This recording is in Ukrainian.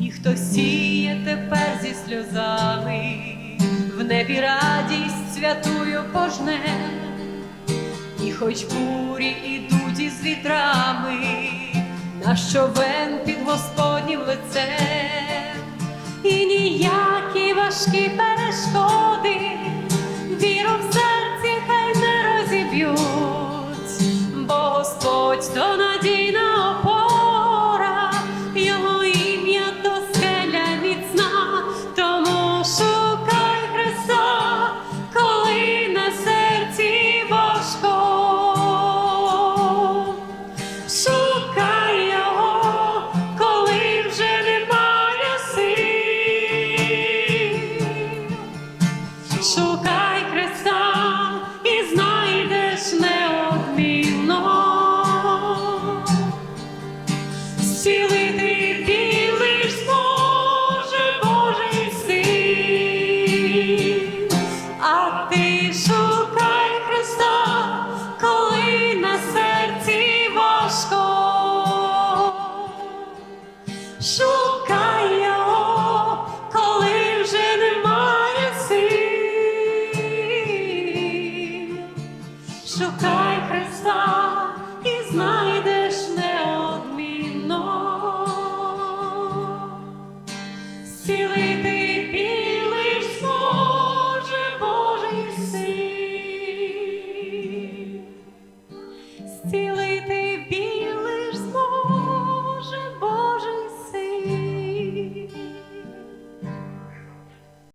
і хто сіє тепер зі сльозами, в небі радість святую пожне, і хоч бурі ідуть із вітрами, на човен під Господнім лицем, і ніякі важкі перешкоди, шукай його, коли вже немає сил. See Sur